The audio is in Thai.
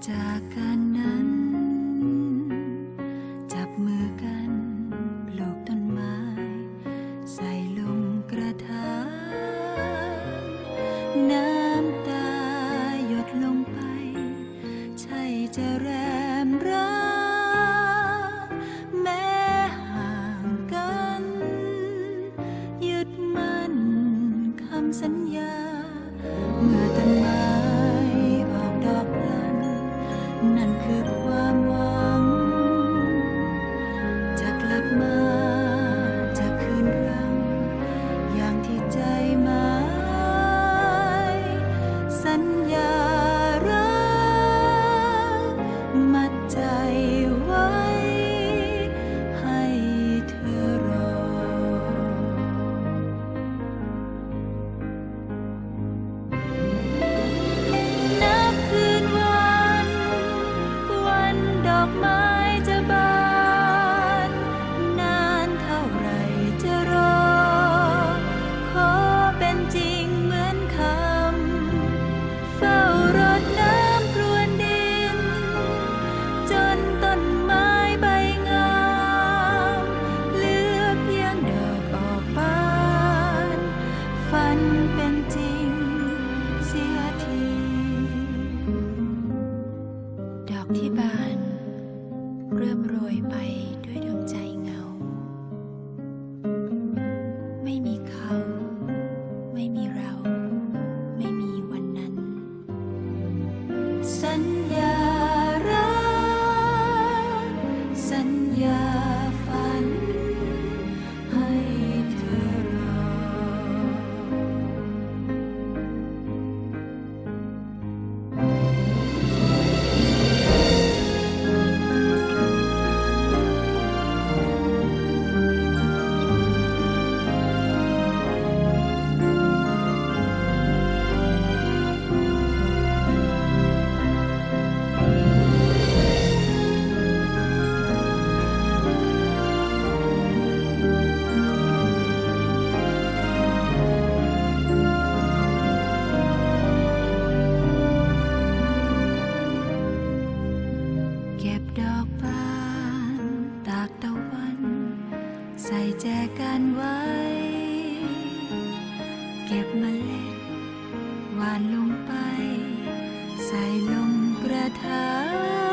katakanlah ำรวยไปด้วยดวงใจ เก็บเมล็ดหวานลงไป ใส่ลงกระถาง